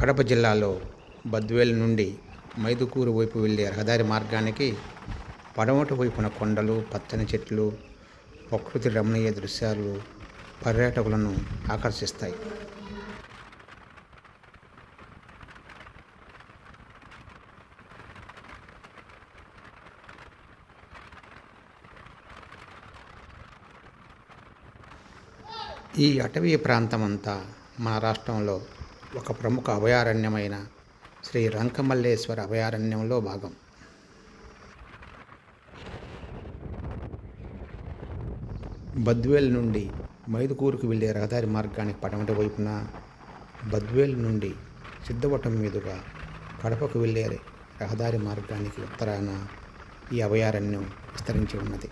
కడప జిల్లాలో బద్వేల్ నుండి మైదుకూరు వైపు వెళ్ళే రహదారి మార్గానికి పడమటి వైపున కొండలు పచ్చని చెట్లు ప్రకృతి రమణీయ దృశ్యాలు పర్యాటకులను ఆకర్షిస్తాయి. ఈ అటవీ ప్రాంతమంతా మన రాష్ట్రంలో ఒక ప్రముఖ అభయారణ్యమైన శ్రీ రంకమల్లేశ్వర అభయారణ్యంలో భాగం. బద్వేల్ నుండి మైదుకూరుకు వెళ్ళే రహదారి మార్గానికి పడమటి వైపున బద్వేల్ నుండి సిద్ధవటం మీదుగా కడపకు వెళ్ళే రహదారి మార్గానికి ఉత్తరాన ఈ అభయారణ్యం విస్తరించి ఉన్నది.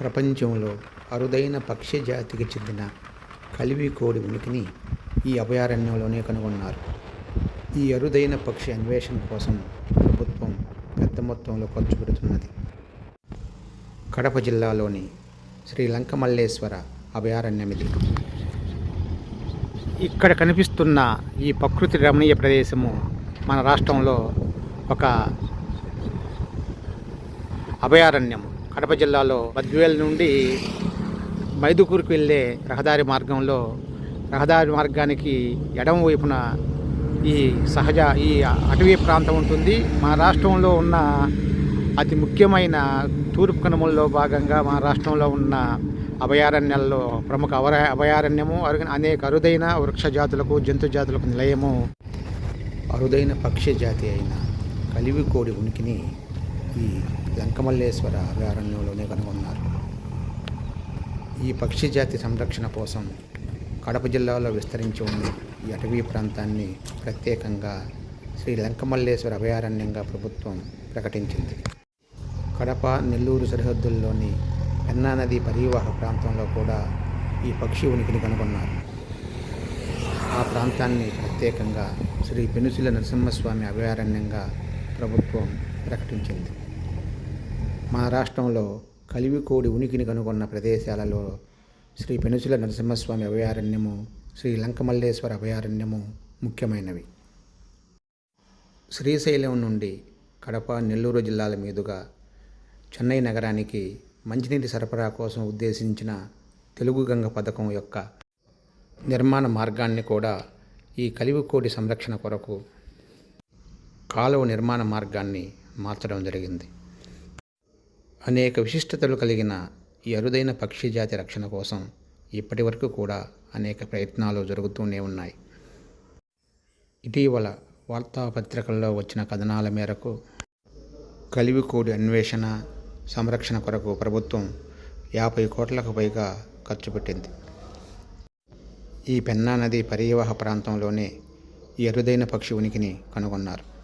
ప్రపంచంలో అరుదైన పక్షి జాతికి చెందిన కలివి కోడి ఉనికిని ఈ అభయారణ్యంలోనే కనుగొన్నారు. ఈ అరుదైన పక్షి అన్వేషణ కోసం ప్రభుత్వం పెద్ద మొత్తంలో ఖర్చు పెడుతున్నది. కడప జిల్లాలోని శ్రీ లంకమల్లేశ్వర అభయారణ్యం ఇది ఇక్కడ కనిపిస్తున్న ఈ ప్రకృతి రమణీయ ప్రదేశము మన రాష్ట్రంలో ఒక అభయారణ్యం కడప జిల్లాలో బద్వేల్ నుండి మైదుకూరుకు వెళ్ళే రహదారి మార్గంలో రహదారి మార్గానికి ఎడమ వైపున ఈ సహజ ఈ అటవీ ప్రాంతం ఉంటుంది. మా రాష్ట్రంలో ఉన్న అతి ముఖ్యమైన తూర్పు కనుమల్లో భాగంగా మా రాష్ట్రంలో ఉన్న అభయారణ్యాల్లో ప్రముఖ అవర అభయారణ్యము అరుగ- అనేక అరుదైన వృక్ష జాతులకు జంతు జాతులకు నిలయము. అరుదైన పక్షి జాతి అయిన కలివి కోడి ఉనికిని ఈ లంకమల్లేశ్వర అభయారణ్యంలోనే కనుగొన్నారు. ఈ పక్షి జాతి సంరక్షణ కోసం కడప జిల్లాలో విస్తరించి ఉన్న ఈ అటవీ ప్రాంతాన్ని ప్రత్యేకంగా శ్రీ లంకమల్లేశ్వర అభయారణ్యంగా ప్రభుత్వం ప్రకటించింది. కడప నెల్లూరు సరిహద్దుల్లోని పెన్నా నది ప్రాంతంలో కూడా ఈ పక్షి ఉనికిని కనుగొన్నారు. ఆ ప్రాంతాన్ని ప్రత్యేకంగా శ్రీ పెనుసిల నరసింహస్వామి అభయారణ్యంగా ప్రభుత్వం ప్రకటించింది. మన రాష్ట్రంలో కలివికోడి ఉనికిని కనుగొన్న ప్రదేశాలలో శ్రీ పెనుసుల నరసింహస్వామి అభయారణ్యము శ్రీ లంకమల్లేశ్వర అభయారణ్యము ముఖ్యమైనవి. శ్రీశైలం నుండి కడప నెల్లూరు జిల్లాల మీదుగా చెన్నై నగరానికి మంచినీటి సరఫరా కోసం ఉద్దేశించిన తెలుగు గంగ పథకం యొక్క నిర్మాణ మార్గాన్ని కూడా ఈ కలివికోడి సంరక్షణ కొరకు కాలువ నిర్మాణ మార్గాన్ని మార్చడం జరిగింది. అనేక విశిష్టతలు కలిగిన ఈ అరుదైన పక్షి జాతి రక్షణ కోసం ఇప్పటి వరకు కూడా అనేక ప్రయత్నాలు జరుగుతూనే ఉన్నాయి. ఇటీవల వార్తాపత్రికల్లో వచ్చిన కథనాల మేరకు కలివికోడి అన్వేషణ సంరక్షణ కొరకు ప్రభుత్వం యాభై కోట్లకు పైగా ఖర్చు పెట్టింది. ఈ పెన్నా నది పరీవాహ ప్రాంతంలోనే ఈ అరుదైన పక్షి ఉనికిని కనుగొన్నారు.